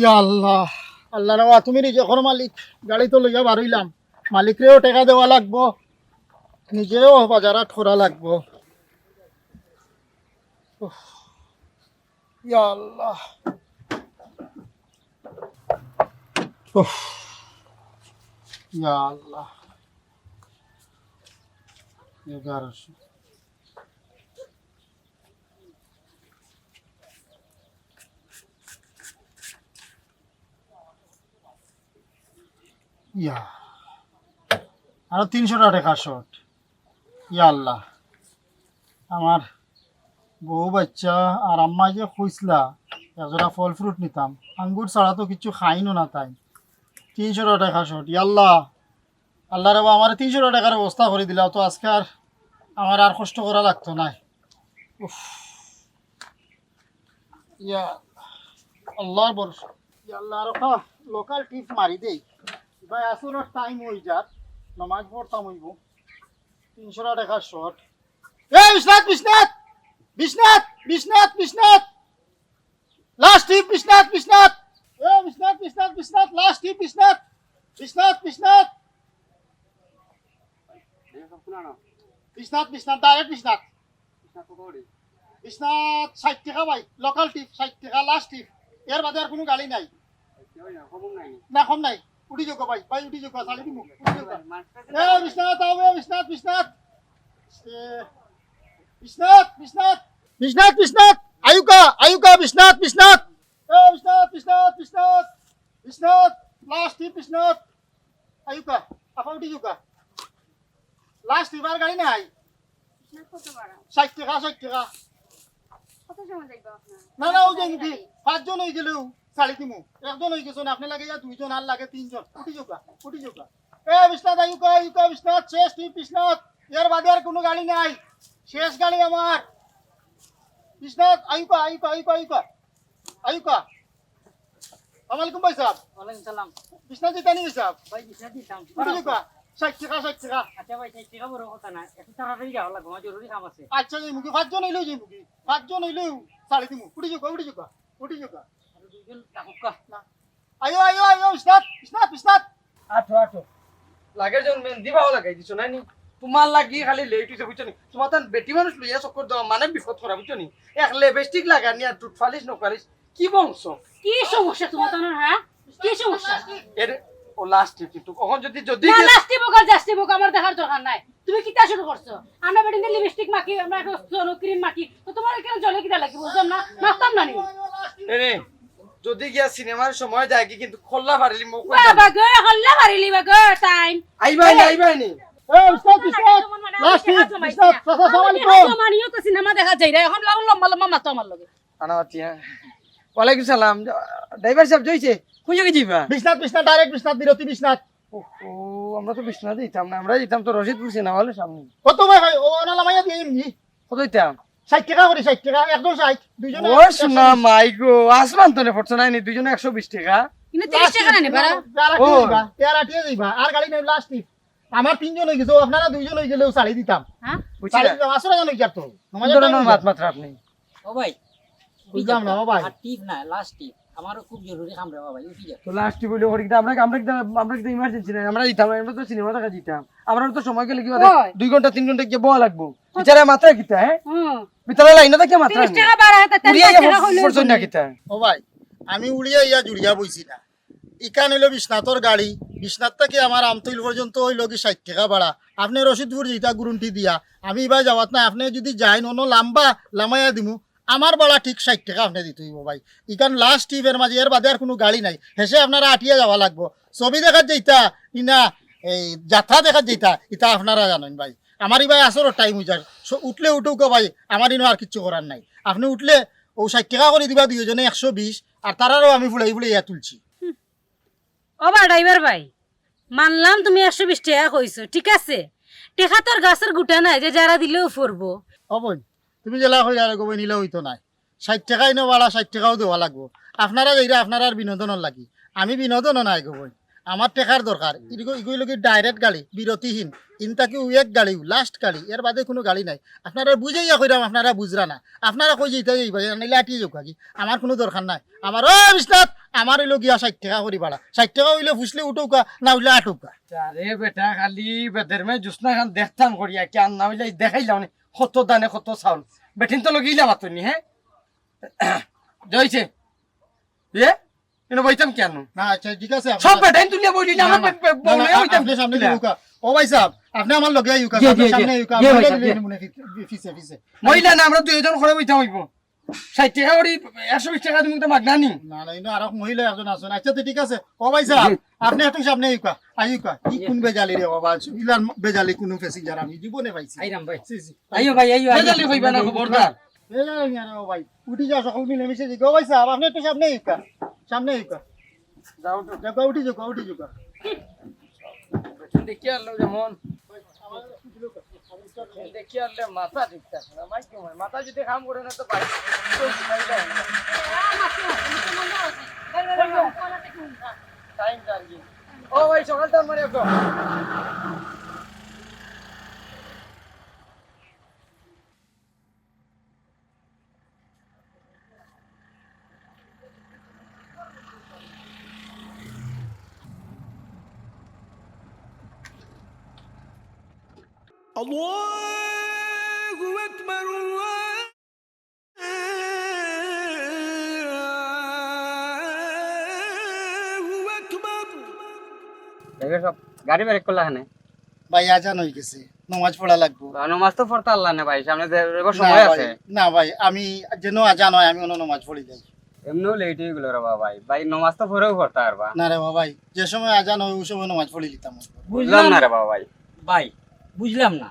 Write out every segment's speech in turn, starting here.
ইয়া আল্লাহ। আল্লাহ রেওয়া তুমি যখন মালিক গাড়ি তো লইয়া বারইলাম মালিকরেও টাকা দেওয়া লাগবো, নিজেও বাজারাত করা লাগবো। ইয়া আল্লাহ। ইয়া আল্লাহ। এগারোশো। ইয়া। আরও তিনশো টাকা শর্ট ইয়া আল্লাহ। আমার বউ বাচ্চা আর আম্মা যে খুঁজলা এজোড়া ফল ফ্রুট নিতাম। আঙ্গুর ছাড়া তো কিছু খাইনো না তাই। তিনশো টাকা শর্ট ইয়া আল্লাহ। আল্লাহ রে আমার তিনশো টাকার ব্যবস্থা করে দিলা তো, আজকে আর আমার আর কষ্ট করা লাগতো না। উফ। ইয়া আল্লাহর ভরসা। ইয়া আল্লাহ রখা লোকাল টিপ মারি দেই ভাই আসলে টাইম হয়ে যাক। নমাজ পড়তাম হইব। তিনশো টাকা শর্ট এ Biswanath Biswanath! Biswanath Biswanath Biswanath! Last tip Biswanath Biswanath! এ, Biswanath Biswanath Biswanath! Last tip Biswanath! Biswanath Biswanath! Biswanath Biswanath direct Biswanath! Biswanath, ষাট টাকা ভাই। লোকাল টিপ ষাট টাকা লাস্ট টিপ এর বাদে আর কোনো গাড়ি নাই। না, কম নাই। উঠি যোগ ভাই ভাই উঠি যোগ চালি দিমু উঠি যোগ এ বিশ্বনাথ আও এ বিশ্বনাথ বিশ্বনাথ এ, বিশ্বনাথ বিশ্বনাথ বিশ্বনাথ বিশ্বনাথ আয়ুকা আয়ুকা বিশ্বনাথ বিশ্বনাথ এ বিশ্বনাথ বিশ্বনাথ বিশ্বনাথ বিশ্বনাথ লাস্ট টিপ বিশ্বনাথ আয়ুকা আপা উঠি যোগ লাস্ট টিপ আর গাড়ি নাই ষাট টাকা ষাট টাকা না না ওই যে নাকি পাঁচজন হয়ে গেলেও চালি দিমু একজন হয়ে গেছে আপনি লাগে ইয়া দুইজন আর লাগে তিনজন। উঠি যোগা উঠি যোগা এ বিশ্বনাথ আয়ুকা আয়ুকা বিশ্বনাথ শেষ টিপ বিশ্বনাথ। এর বাদে আর কোনো গাড়ি নাই। শেষ গাড়ি আমার। বিশ্বনাথ আয়ুকা আয়ুকা আয়ুকা আয়ুকা আয়ুকা আমালাইকুম ভাই সাহেব। ওয়ালাইকুম সালাম। বিশ্বনাথ জিতানি ভাই সাহেব ভাই বিশা দিতাম উঠি যোগা ষাট টাকা ষাট টাকা। আচ্ছা ভাই সেই টাকা বড় কথা না। একটু তাড়াতাড়ি যাওয়া লাগবে আমার জরুরি কাম আছে। আচ্ছা যাই মুখি পাঁচজন হইলেও যাই মুখি পাঁচজন হইলেও চালি দিমু উঠি যোগা উঠি যোগা উঠি যোগা আর দুইজন থাকুকা আয়ো আয়ো আয়ো বিশ্বনাথ বিশ্বনাথ বিশ্বনাথ আঠো আঠো লাগে যখন মেহেন্দি ভাও লাগাই দিছো না নি তোমার লাগি খালি লেট হইছে বুঝছ নি তোমার তান বেটি মানুষ লইয়া চক্কর দেওয়া মানে বিপদ করা বুঝছ নি এক লেপস্টিক লাগা নি আর টুট ফালিস নকালিস কি বংশ কি সমস্যা তোমার তোমার হ্যাঁ কি সমস্যা এর ও লাস্ট কিন্তু কখন যদি যদি না লাস্টি বোক আর জাস্টি বোক আমার দেখার দরকার নাই তুমি কিতা শুরু করছ আমরা বেডিং দিয়ে লিপস্টিক মাখি আমরা একটা ক্রিম মাখি তো তোমার এখানে জলে কিটা লাগি বুঝলাম না মাখতাম না নি এরে যদি গিয়া সিনেমার সময় যায় কি কিন্তু খোল্লা পারিলি মুখ বাবা গো হল্লা মারিলি বা গো টাইম আইবাই নি আইবাই নি। এই বিশ্বনাথ বিশ্বনাথ লাস্ট বিশ্বনাথ আসসালামু আলাইকুম। মানিও তো সিনেমা দেখা যাই রে। এখন লম্বা লম্বা মাতো আমার লগে। আনা বাতি হ্যাঁ। ওয়ালাইকুম সালাম। ড্রাইভার সাহেব জইছে জায়গায় যাইবা? বিশ্বনাথ বিশ্বনাথ ডাইরেক্ট বিশ্বনাথ বিরতি বিশ্বনাথ। ও আমরা তো বিশ্বনাথ দিতাম না আমরা দিতাম তো রশিদপুর সিনেমা হলে সামনে। কত ভাই ভাই ও না লামাইয়া দিয়ে এমনি? কত দিতাম ষাট টাকা করে ষাট টাকা একজন ষাট দুইজন ও শোনা মাই গো আসমান তো পড়ছে নাই নি দুজনে একশো বিশ টাকা। কিন্তু 30 টাকা না নিবা ও। তেরা টিয়ে যাইবা আর গাড়ি নাই আমার তিনজন হয়ে গেছে আপনারা দুইজন হয়ে গেলেও চালি দিতাম। হ্যাঁ? বুঝছি চালি দিতাম আসলে জানো কি তো? মাত মাত্রা আপনি। ও ভাই বুঝলাম না ও ভাই। টিপ না লাস্ট টিপ আমারও খুব জরুরি কাম রে ভাই উঠি যা। তো লাস্ট বলে ওর কিন্তু আমরা আমরা আমরা কিন্তু ইমার্জেন্সি নাই আমরা দিতাম আমরা তো সিনেমা দেখা দিতাম। আমরা তো সময় গেলে কি দুই ঘণ্টা তিন ঘণ্টা গিয়ে বয়া লাগবো। বিচারে মাত্রা কিতা হ্যাঁ? বিচারে লাইনে থাকে মাত্রা 30 টাকা বাড়া হাতে 30 উড়িয়া টাকা হইল পড়ছেন না কিতা। ও ভাই আমি উড়িয়া ইয়া জুড়িয়া বইছি না। ইকান হইল বিশ্বনাথর গাড়ি। বিশ্বনাথ থেকে আমার আমতৈল পর্যন্ত হইল কি ষাট টাকা ভাড়া। আপনি রশিদপুর যেটা গুরুন্টি দিয়া আমি এবার যাওয়াত না আপনি যদি যাই অন্য লাম্বা লামাইয়া দিমু। আমার ভাড়া ঠিক ষাট টাকা আপনি দিতে হইব ভাই। ইকান লাস্ট টিপের মাঝে এর বাদে আর কোনো গাড়ি নাই। হেসে আপনারা আটিয়া যাওয়া লাগবো। ছবি দেখার যেইটা ইনা এই যাত্রা দেখার যেইটা ইটা আপনারা জানেন ভাই। আমারই ভাই আসরও টাইম হয়ে যায় So, উঠলে উঠুক ভাই আমার ইনো আর কিচ্ছু করার নাই। আপনি উঠলে ও ষাট টাকা করে দিবা দুইজনে একশো বিশ আর তারারও আমি ফুলাই ফুলাই ইয়া তুলছি। ওবা ড্রাইভার ভাই মানলাম তুমি একশো বিশ টাকা কইছো ঠিক আছে? টেকা তোর গাছের গুটা নাই যে যারা দিলেও ফুরবো। অবন তুমি জেলা হয়ে আর গবই নিলে হইতো নাই। ষাট টাকাই নো বাড়া ষাট টাকাও দেওয়া লাগবো। আপনারা যাইরা আপনারা আর বিনোদনের লাগি। আমি বিনোদনও নাই গবই আমার টেকার দরকার। ইগুলো কি ডাইরেক্ট গাড়ি বিরতিহীন। ইনতাকি উয়েক গাড়ি লাস্ট গাড়ি এর বাদে কোনো গাড়ি নাই। আপনারা বুঝাইয়া কইরাম আপনারা বুঝরা না। আপনারা কই যেতে যাইবা নাইলে আটিয়ে যাও কি আমার কোনো দরকার নাই। আমার ও বিশ্বনাথ আমার হইল গিয়া ষাট টাকা করি ভাড়া ষাট টাকা হইলে ফুসলে উঠৌকা না হইলে আটৌকা। আরে বেটা খালি বেদের মে জুসনা খান দেখতাম করিয়া কি আর না হইলে দেখাইলাম নি। কত দানে কত চাউল। বেঠিন তো লগিলাম তুমি হ্যাঁ? জয়ছে এ? এনে বইতাম কেন? না আচ্ছা ঠিক আছে সব বেটাইন তুলিয়া বই দিলে আমার না, না, না, বউলে হইতাম আপনি সামনে দিয়ে ও ভাই সাহেব আপনি আমার লগে ইউকা সামনে ইউকা। মনে ফিসে ফিসে মহিলা না আমরা দুইজন করে বইতাম হইব। ষাট টাকা করি একশো বিশ টাকা তুমি তো মাগনা নি। না না ইনো আরও মহিলা একজন আছেন। আচ্ছা তো ঠিক আছে। ও ভাই সাহেব আপনি একটু সামনে ইউকা আইউকা কি কোন বেজালি রে বাবা? ইলার বেজালি কোন প্যাসেঞ্জার আমি জীবনে পাইছি। আইরাম ভাই। C, C. আইও ভাই আইও আইও। বেজালি হইবা না খবরদার। বেজালি না রে ও ভাই। উঠি যাও সকল মিলে মিশে দিকে ও ভাই সাহেব আপনি একটু সামনে ইউকা সামনে ইউকা যাও তো। দেখো উঠি যাও উঠি যাও দেখি আনলো যেমন। দেখি আনলে মাথা ঠিক থাকে না মাই কেমন মাথা যদি কাম করে না তো টাইম টার্গেট ও ভাই সকাল টাইম মানে একদম الله أكبر الله أكبر দেখে সব গাড়ি বেরেক করলা হানে ভাই আজান হয়ে গেছে নমাজ পড়া লাগবো নমাজ তো পড়তে আল্লাহ না ভাই সামনে যে এবার না সময় ভাই, আছে না ভাই আমি যেন আজান হয় আমি অন্য নমাজ পড়ি যাই এমনিও লেট হয়ে গেল রে বাবা ভাই ভাই নমাজ তো পড়েও পড়তে পারবা না রে বাবা ভাই যে সময় আজান হয় ওই সময় নমাজ পড়ি লিতাম বুঝলাম না রে বাবা ভাই ভাই বুঝলাম না।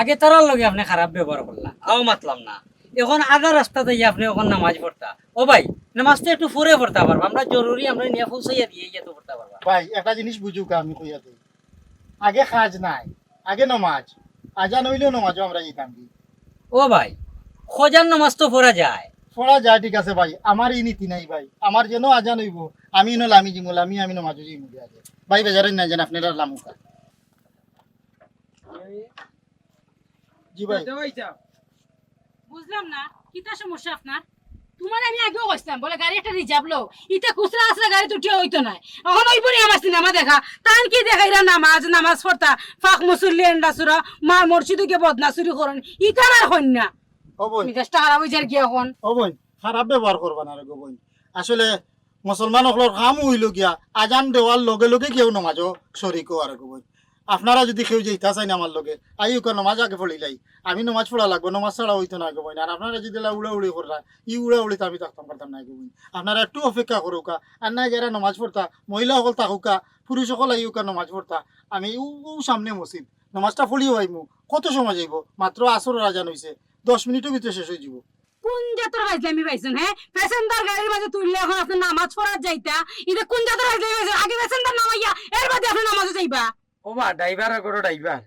আগে তারার লগে আপনি খারাপ ব্যবহার করলা আও মাতলাম না। এখন আধা রাস্তাতে গিয়ে আপনি এখন নামাজ পড়তা। ও ভাই নামাজটা একটু পরে পড়তে পারবা। আমরা জরুরি আমরা নিয়ে পৌঁছাইয়া দিয়ে যেতে পড়তে পারবা। ভাই একটা জিনিস বুঝুক আমি কইয়া দিই। আগে কাজ নাই আগে নমাজ। আজান হইলেও নমাজও আমরা যেতাম ও ভাই খোঁজার নামাজ তো পড়া যায়। পড়া যায় ঠিক আছে ভাই। আমার এই নীতি নাই ভাই। আমার যেন আজান হইব আমি নলে আমি জিমুল আমি আমি নমাজও জিমু দিয়া ভাই বেজারে না জান আপনারা লামুকা। জি ভাই। বুঝলাম না কিতা সমস্যা আপনার? তোমার আমি আগেও কইছিলাম বলে গাড়ি একটা রিজার্ভ লো ইটা খুচরা আসলে গাড়ি তুটিয়া হইতো না এখন ওই বলি আমার সিনেমা দেখা তান কি দেখাইরা নামাজ নামাজ পড়তা? ফাঁক মুসল্লি এন্ডা মা মসজিদে বদনা চুরি করেন। ইটা আর হইন না। ও মিজাজটা খারাপ যায় কি এখন ও খারাপ ব্যবহার করবা না রে গো আসলে মুসলমান সকলের কাম হইল গিয়া আজান দেওয়ার লগে লগে কেউ নমাজও শরিক আর গো বোন। আপনারা যদি কেউ যেতে চাই না আমার লগে আই উকা নমাজ আগে পড়িলাই আমি নমাজ পড়া লাগবো, নমাজ ছাড়া হইতো না গো বোন আর আপনারা যদি উড়া উড়ি করা ই উড়া উড়ি তো আমি থাকতাম, পারতাম না গো আপনারা একটু অপেক্ষা করুকা আর না যারা নমাজ পড়তা, মহিলা সকল থাকুকা পুরুষ সকল আইউকা নমাজ পড়তা? আমি উ সামনে মসজিদ, নমাজটা পড়িও আইমু, কত সময় যাইব? মাত্র আসর আজান হইছে, দশ মিনিটের ভিতরে শেষ হয়ে যাব কোন জাতের হাজলামি পাইছেন হ্যাঁ? প্যাসেঞ্জার গাড়ির মাঝে তুললে এখন আপনি নামাজ পড়ার যাইতা এটা কোন জাতের পাইছেন? আগে প্যাসেঞ্জার নামাইয়া, এর বাদে আপনি নামাজে যাইবা। ও মা ড্রাইভার। করো ড্রাইভার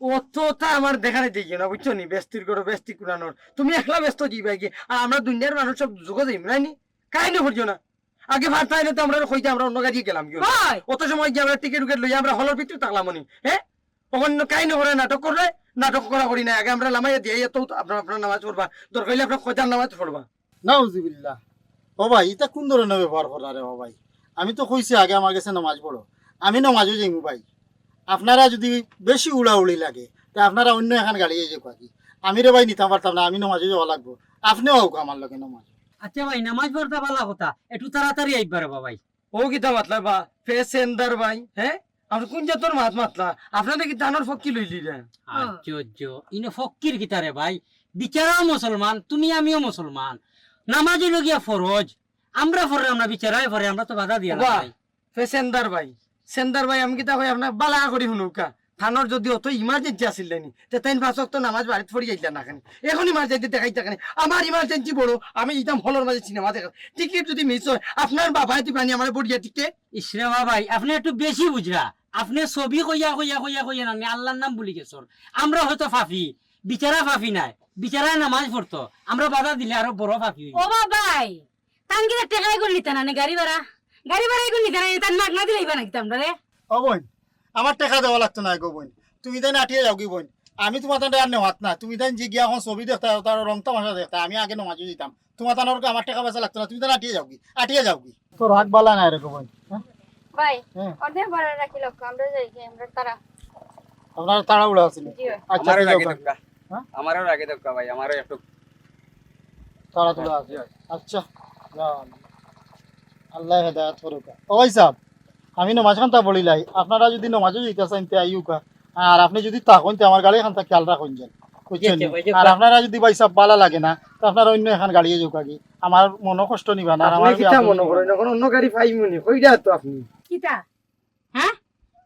অতটা আমার দেখানে দেখি না বুঝছ নি? ব্যস্তির করো ব্যস্তি কুরানোর তুমি একলা ব্যস্ত যাইবা কি আর আমরা দুনিয়ার মানুষ সব যোগ যাইম নি? কাহিনী করছ না? আগে ভাত তো আমরা কইতে আমরা অন্য গাড়ি গেলাম কি অত সময় গিয়ে আমরা টিকিট উকেট লই আমরা হলের ভিতরে থাকলাম নি হ্যাঁ? অন্য কাহিনী করে নাটক করলে নাটক করা করি না আগে আমরা লামাইয়া দিয়ে তো আপনার আপনার নামাজ পড়বা দরকার হইলে আপনার খোঁজার নামাজ পড়বা। নাউজুবিল্লাহ। ও ভাই এটা কোন ধরনের ব্যবহার করা রে ও ভাই? আমি তো কইছি আগে আমার কাছে নামাজ পড়ো। আমি নামাজও যাইমু ভাই। আপনারা যদি বেশি উড়াউড়ি লাগে তা আপনারা অন্য এখন গাড়ি যে কি? আমি রে ভাই নিতাম পারতাম না আমি নামাজে যাওয়া লাগবো। আপনিও হোক আমার লগে নামাজ। আচ্ছা ভাই নামাজ পড়তে ভালো কথা? একটু তাড়াতাড়ি আইবা রে বাবাই ও কিতা মাতলা বা? ফেসেন্দার ভাই হ্যাঁ? আপনি কোন জাতর মাত মাতলা? আপনাদের কি দানোর ফক্কি লইলি রে আশ্চর্য ইনে ফকির গিতারে ভাই? বিচারাও মুসলমান তুমি আমিও মুসলমান। নামাজ লগিয়া ফরজ। আমরা ফরে আমরা বিচারাই ফরে আমরা তো বাধা দিয়া ভাই ফেসেন্দার ভাই। সেন্দার ভাই আমি কিতা কই আপনার বালা করি শুনুকা থানোর যদি অত ইমার্জেন্সি আসিল নি তে তাইন পাঁচক তো নামাজ বাড়িতে পড়ি যাইলা না খানি এখন ইমার্জেন্সি দেখাই থাকেনি। আমার ইমার্জেন্সি বড় আমি ইতাম হলের মাঝে সিনেমা দেখা। টিকিট যদি মিস হয় আপনার বাবা তুই পানি আমার পড়িয়া টিকিট ইসরে ভাই আপনি একটু বেশি বুঝরা আপনি ছবি কইয়া কইয়া কইয়া কইয়া না আল্লাহর নাম বলি গেছর আমরা হয়তো ফাফি বিচারা ফাফি নাই বিচারায় নামাজ পড়তো আমরা বাধা দিলে আরও বড় ফাফি। ও বাবাই কি টেকাই করে নিতে না গাড়ি ভাড়া। গাড়ি ভাড়া করে নিতে না তান মাগনা দিলে নাকি তোমরা রে? ও বোন আমার টাকা দেওয়া লাগতো না গো বোন। তুমি তাই আটিয়ে যাও কি বোন। আমি তোমার আর নেওয়াত না। তুমি তাই যে গিয়া এখন ছবি দেখতে তার রং তামাশা দেখতে। আমি আগে নমাজও দিতাম। তোমার তানোর আমার টাকা পয়সা লাগতো না। তুমি তান আটিয়ে যাওগি আটিয়ে যাওগি তোর হাত বালা না এরকম হ্যাঁ? ভাই হ্যাঁ। অর্ধেক ভাড়া রাখি লোক আমরা যাই কি আমরা তারা। আপনার তাড়াহুড়া আছে আচ্ছা আমারও যাও লাগে গা। দক্কা হ্যাঁ? আমারও লাগে দক্কা ভাই আমারও একটু আছে আচ্ছা যাও। আল্লাহ হেদায়ত করুক। ওই সাহ আমি নমাজ খান্তা বলিলাই আপনারা যদি নমাজও যেতে চান তে আইউকা আর আপনি যদি তাকন তে আমার গাড়ি খান্তা খেয়াল রাখুন যেন। বুঝছেন আর আপনারা যদি ভাই সাহ বালা লাগে না তো আপনারা অন্য এখন গাড়িয়ে যাও কি আমার মনো কষ্ট নিবা না আর আমার কিটা মনে করেন? এখন অন্য গাড়ি পাইমুনি কইরা তো আপনি। কিটা হ্যাঁ?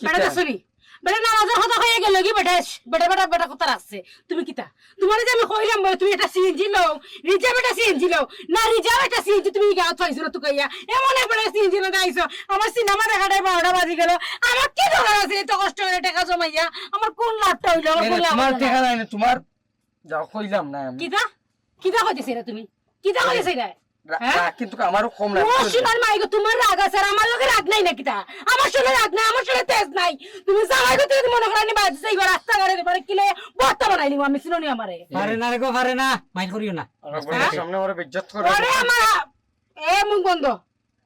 কিটা দছরি বেটা নামাজের কথা হয়ে গেল কি বেটা? বেটা বেটা বেটা কথা রাখছে। তুমি কিতা? তোমার যে আমি কইলাম বলে তুমি এটা সিএনজি লও রিজার্ভ এটা সিএনজি লও। না রিজার্ভ এটা সিএনজি তুমি গাঁত পাইছো না তুকাইয়া এমন একবার সিএনজি না দাইছো আমার সিনেমা দেখাটাই বারোটা বাজি গেল। আমার কি দরকার আছে এত কষ্ট করে টাকা জমাইয়া? আমার কোন লাভটা হইল? আমার কোন লাভ তোমার? টেকা নাই না তোমার যাও কইলাম না আমি। কিতা? কিতা কইতেছে রে তুমি? কিতা কইতেছে রে রা-? রাগ কিন্তু আমারও কম ও সোনার মাইগো তোমার রাগ আছে আর আমার লগে রাগ নাই নাকি তা? আমার শুনে রাগ নাই আমার শুনে তেজ নাই। তুমি জামাই গো তুমি মনে করানি এবার রাস্তা গাড়ি দেবার কিলে বর্তা বানাই নিব আমি শুনি আমারে। পারে না রে গো পারে না। মাইল করিও না। সামনে আমার বেজ্জত করে আরে আমার এ মুখ বন্ধ।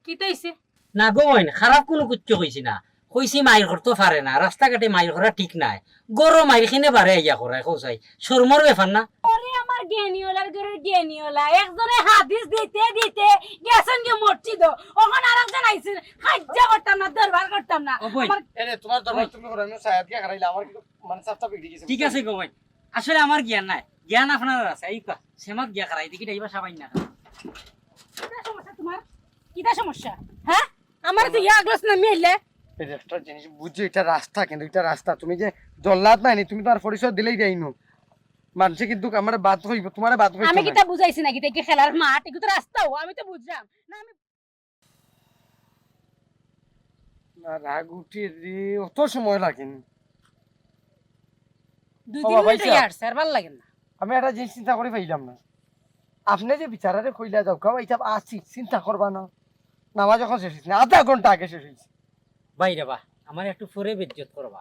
কি তাইছে না গো মইন খারাপ কোনো কুচ্চ কইছি না। কইছি মাইল করতে পারে না রাস্তাঘাটে মাইল করা ঠিক নাই। গরো মাইল খিনে পারে ইয়া করায় কৌসাই শর্মর ব্যাপার না। জ্ঞানীওলার ঘরের জ্ঞানীওলা একজনে হাদিস দিতে দিতে গেছেন গে মসজিদ। ওখানে আরেকজন আইছেন হাজ্জা করতাম না দরবার করতাম না। তোমার দরবার তুমি করে আমি সায়াদ কে খারাইলা আমার মানে বিগড়ে গেছে। ঠিক আছে গো মইন আসলে আমার জ্ঞান নাই। জ্ঞান আপনার আছে এই কা সেমাক গিয়া খারাই দেখি ডাইবা সাবাই না। কিটা সমস্যা তোমার? কিটা সমস্যা? হ্যাঁ? আমার তো ইয়া আগলস না যে একটা জিনিস বুঝছি এটা রাস্তা কিন্তু এটা রাস্তা তুমি যে জল্লাদ নাই তুমি তোমার পরিচয় দিলেই দেই নো মানুষে কিন্তু আমার বাদ হইব তোমার বাদ হইব আমি কিটা বুঝাইছি নাকি? দেখি খেলার মাঠ? এগুলো তো রাস্তাও আমি তো বুঝলাম। না আমি না রাগ উঠি রে অত সময় লাগেনি। দুই তিন বাবা, মিনিট স্যার ভালো লাগে না। আমি একটা জিনিস চিন্তা করে পাইলাম না। আপনি যে বিচারারে কইলা যাও কাও এইটা আসি চিন্তা করবা না। নামাজ যখন শেষ হয়েছে আধা ঘণ্টা আগে শেষ হয়েছে বাইরে বা আমার একটু পরে বেজ্জত করবা।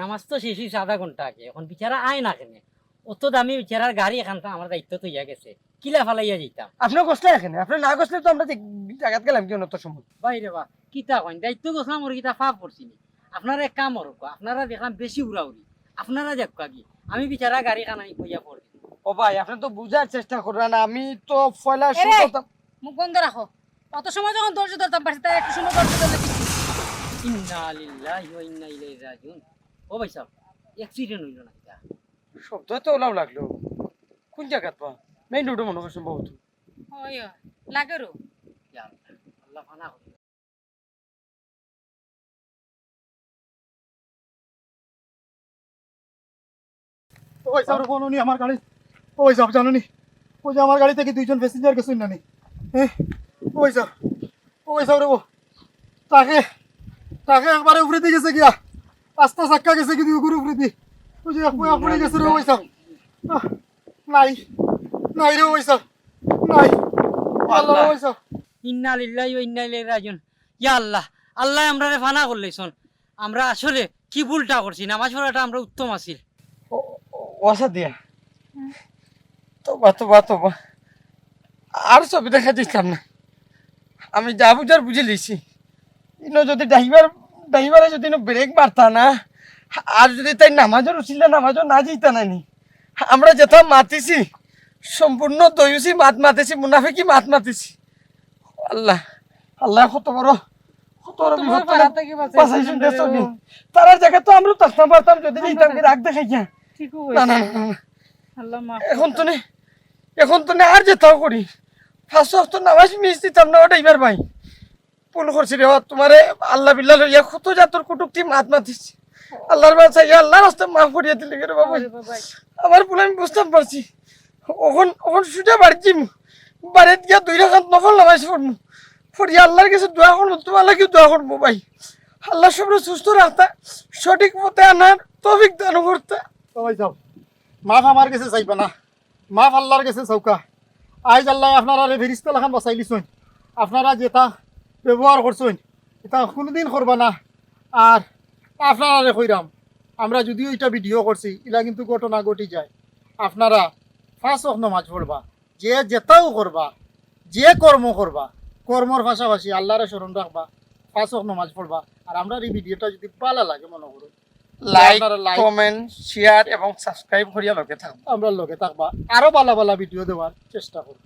নামাজ তো শেষ হয়েছে আধা ঘণ্টা আগে এখন বিচারা আয় না কেনে। অত দামি বিচারার গাড়ি এখানটা আমার দায়িত্ব তো ইয়া গেছে। কিলা ফালাইয়া যেতাম আপনি কষ্ট এখানে আপনি না কষ্টে তো আমরা জায়গাত গেলাম কি অত সময় বাইরে বা কিতা কইন? দায়িত্ব গেছিলাম ওর কিতা ফাপ করছি নি। আপনারা এক কাম করুক আপনারা দেখলাম বেশি উড়াউড়ি। আপনারা যাক কাকি আমি বিচারা গাড়ি খানাই কইয়া পড়ি। ও ভাই আপনি তো বুঝার চেষ্টা করেন আমি তো এরে! শুরু মুখ বন্ধ রাখো। অত সময় যখন ধৈর্য ধরতাম পারছি তাই একটু সময় ধৈর্য ধরলে ইন্না লিল্লাহি ওয়া ইন্না ইলাইহি রাজিউন। ও ভাই সাহেব অ্যাক্সিডেন্ট হইল না শব্দ তো ওলাও লাগল। কোন জায়গাত পা মেইন রোডে মনে করছেন বহুত। ওই লাগে রো ইয়া আল্লাহ, আল্লাহ ফানা ওই সাহেব কোনো নি আমার গাড়ি ওই সাহেব জাননি। ওই যে আমার গাড়ি থেকে দুইজন প্যাসেঞ্জার গেছেন না নি হ্যাঁ ওই সাহেব ওই সাহেব রে তাকে তাকে একবারে উপরে দিয়ে গেছে গিয়া আস্তা চাক্কা গেছে কিন্তু উপরে উপরে দিয়ে ওই যে একবার পড়ে গেছে রে ওই সাহেব আহ, নাই নাই রে ওই সাহেব নাই। আল্লাহ ওই সাহেব ইন্না লিল্লাহি ওয়া ইন্না ইলাইহি রাজিউন। ইয়া আল্লাহ আল্লাহ আমরারে ফানা করলেছন আমরা আসলে কি ভুলটা করছি? নামাজ পড়াটা আমরা উত্তম আছিল ওসা দিয়া। তোবা তোবা তোবা। আর ছবি দেখা দিতাম না। আমি যা বুঝার বুঝে লিছি। ইনো যদি ড্রাইভার ড্রাইভারে যদি ব্রেক মারতা না আর যদি তাই নামাজও উঠিলে নামাজও না যেতা নানি আমরা যেতাম মাতিছি সম্পূর্ণ দইছি মাত মাতিছি মুনাফিকি মাত মাতিছি। আল্লাহ আল্লাহ কত বড় তারার জায়গায় তো আমরা থাকতাম পারতাম যদি রাগ দেখাই না না না, না। আল্লাহ মা এখন তো নে এখন তো নে আর যেতাও করি। ফার্স্ট তো নামাজ মিস দিতাম না ওটা এবার ভাই। ভুল করছি রে তোমারে আল্লাহ বিল্লাহ কত জাতর কুটুকটি মাত মাতিছি। আল্লাহর বাচ্চা ইয়া আল্লাহ রাস্তা মাফ করিয়া দিলে রে বাবা আমার ভুল আমি বুঝতাম পারছি। ওখন ওখন সুটা বাড়ছি বাড়িতে গিয়া দুই রাখাত নফল নামাজ পড়মু। পড়িয়া আল্লাহর কাছে দোয়া করব তোমার লাগিও দোয়া করব ভাই। আল্লাহ সবরে সুস্থ রাখতা সঠিক পথে আনার তফিক দান করতে। মাফ আমার কাছে চাইবা না। মাফ আল্লাহর কাছে চৌকা আইজ আল্লাহ আপনারা ফেরিস্তা লাখান বাঁচাই দিছেন আপনারা যেটা ব্যবহার করছেন এটা কোনোদিন করবা না। আর আপনারা কইরাম আমরা যদিও এটা ভিডিও করছি এটা কিন্তু ঘটনা ঘটি যায়। আপনারা ফার্স্ট অফ নমাজ পড়বা যে যেটাও করবা যে কর্ম করবা কর্মর পাশাপাশি আল্লাহরে স্মরণ রাখবা ফার্স্ট অফ নমাজ পড়বা। আর আমরা এই ভিডিওটা যদি ভালো লাগে মনে করুন লাইক কমেন্ট শেয়ার এবং সাবস্ক্রাইব করিয়া লগে থাকব। আমরা লগে থাকবা। আরও ভালো ভালো ভিডিও দেওয়ার চেষ্টা করব।